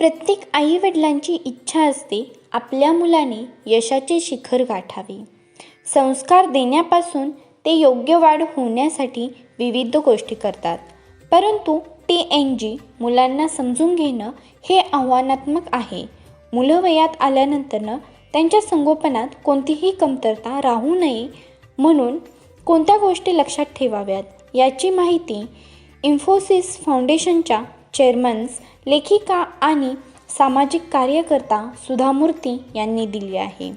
प्रत्येक आईवडिलांची इच्छा असते आपल्या मुलाने यशाचे शिखर गाठावे. संस्कार देण्यापासून ते योग्य वाढ होण्यासाठी विविध गोष्टी करतात. परंतु टी एन जी मुलांना समजून घेणं हे आव्हानात्मक आहे. मुलं वयात आल्यानंतरनं त्यांच्या संगोपनात कोणतीही कमतरता राहू नये म्हणून कोणत्या गोष्टी लक्षात ठेवाव्यात याची माहिती इन्फोसिस फाउंडेशनच्या चेअरमन्स लेखिका आणि सामाजिक कार्यकर्ता सुधा मूर्ती यांनी दिली आहे.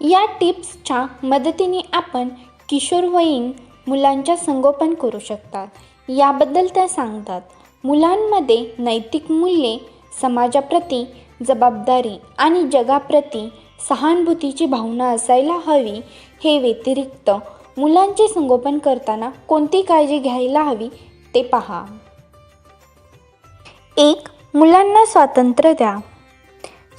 या टिप्सच्या मदतीने आपण किशोरवयीन मुलांच्या संगोपन करू शकतात याबद्दल त्या सांगतात मुलांमध्ये नैतिक मूल्ये समाजाप्रती जबाबदारी आणि जगाप्रती सहानुभूतीची भावना असायला हवी हे व्यतिरिक्त मुलांचे संगोपन करताना कोणती काळजी घ्यायला हवी ते पहा. एक मुलांना स्वातंत्र्य द्या.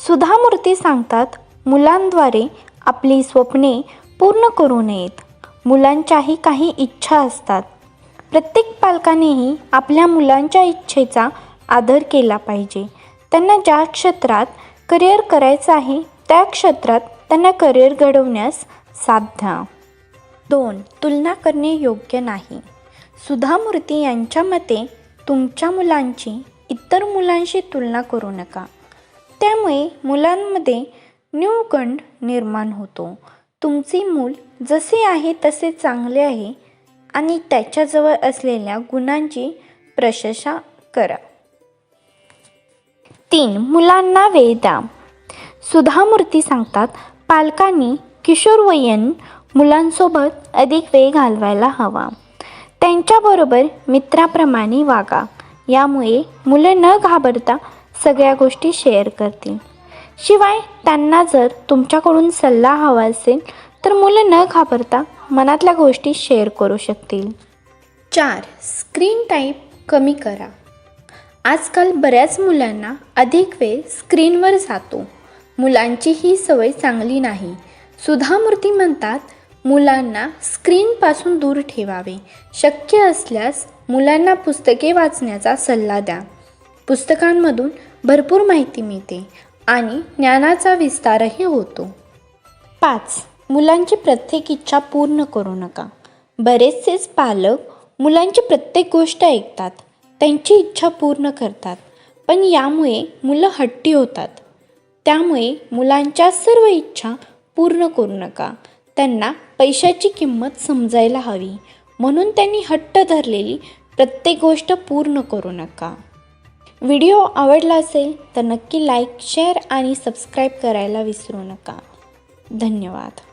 सुधा मूर्ती सांगतात मुलांद्वारे आपली स्वप्ने पूर्ण करू नयेत. मुलांच्याही काही इच्छा असतात. प्रत्येक पालकानेही आपल्या मुलांच्या इच्छेचा आदर केला पाहिजे. त्यांना ज्या क्षेत्रात करिअर करायचं आहे त्या क्षेत्रात त्यांना करिअर घडवण्यास साध्या दोन तुलना करणे योग्य नाही. सुधा मूर्ती यांच्या मते तुमच्या मुलांची इतर मुलांशी तुलना करू नका. त्यामुळे मुलांमध्ये न्यूगंड निर्माण होतो. तुमचे मूल जसे आहे तसे चांगले आहे आणि त्याच्याजवळ असलेल्या गुणांची प्रशंसा करा. तीन मुलांना वेळ द्या. सुधा मूर्ती सांगतात पालकांनी किशोरवयीन मुलांसोबत अधिक वेळ घालवायला हवा. त्यांच्याबरोबर मित्राप्रमाणे वागा. यामुळे मुलं न घाबरता सगळ्या गोष्टी शेअर करतील. शिवाय त्यांना जर तुमच्याकडून सल्ला हवा असेल तर मुलं न घाबरता मनातल्या गोष्टी शेअर करू शकतील. चार स्क्रीन टाईप कमी करा. आजकाल बऱ्याच मुलांना अधिक वेळ स्क्रीनवर जातो. मुलांची ही सवय चांगली नाही. सुधामूर्ती म्हणतात मुलांना स्क्रीनपासून दूर ठेवावे. शक्य असल्यास मुलांना पुस्तके वाचण्याचा सल्ला द्या. पुस्तकांमधून भरपूर माहिती मिळते आणि ज्ञानाचा विस्तारही होतो. पाच. मुलांची प्रत्येक इच्छा पूर्ण करू नका. बरेचसेच पालक मुलांची प्रत्येक गोष्ट ऐकतात. त्यांची इच्छा पूर्ण करतात. पण यामुळे मुलं हट्टी होतात. त्यामुळे मुलांच्या सर्व इच्छा पूर्ण करू नका. त्यांना पैशाची किंमत समजायला हवी. म्हणून त्यांनी हट्ट धरलेली प्रत्येक गोष्ट पूर्ण करू नका. व्हिडिओ आवडला असेल तर नक्की लाईक शेअर आणि सबस्क्राईब करायला विसरू नका. धन्यवाद.